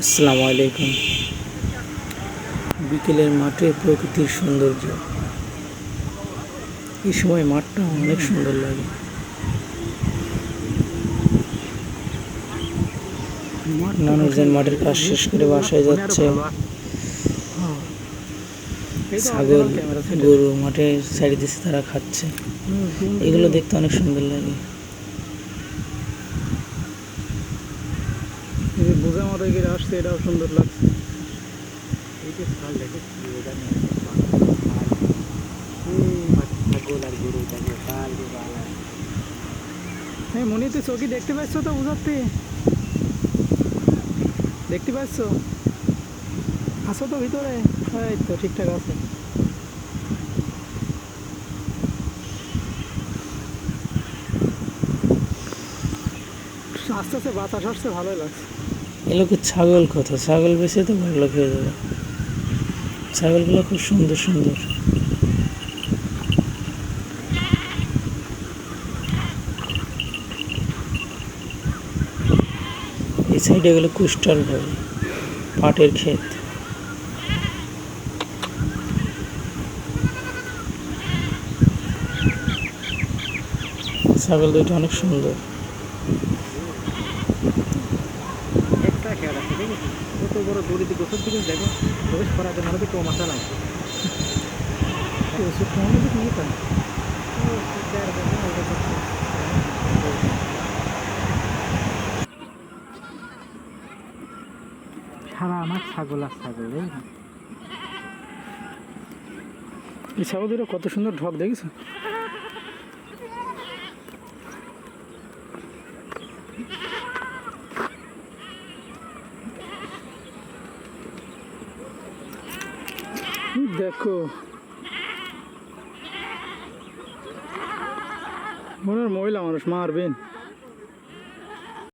আসসালামু আলাইকুম। বিকেলের মাঠে প্রকৃতির সৌন্দর্য। এই সময় মাঠটা অনেক সুন্দর লাগে। মানুষজন মাঠের কাজ শেষ করে বাসায় যাচ্ছে। ছাগল, গরু মাঠে সাইড দিচ্ছে তারা খাচ্ছে। এগুলো দেখতে অনেক সুন্দর লাগে। যে বোঝা মতো এগিয়ে আসছে এটাও সুন্দর লাগছে। হ্যাঁ মনে তো চৌকি দেখতে পাচ্ছ তো বুঝাতে? দেখতে পাচ্ছ? আসো তো ভিতরে। এই তো ঠিকঠাক আছে। আস্তে আস্তে বাতাস আসছে, ভালোই লাগছে। এগুলোকে ছাগল কত ছাগল বেশি তো ভালো হয়ে যাবে। ছাগলগুলো খুব সুন্দর সুন্দর। এই সাইডে গেলে কুষ্টার ঘর পাটের ক্ষেত। ছাগল দুইটা অনেক সুন্দর একটা খেয়াল আছে ঠিক আছে কত বড় দড়িতে গোসল দিকে দেখো। প্রবেশ করার জন্য আমাদের কম আসা নাই। ওষুধ এটা সারা আমার ছাগল আর ছাগল এই ছাগল দুটো কত সুন্দর ঢক দেখেছ দেখো। মনের মহিলা মানুষ মারবেন।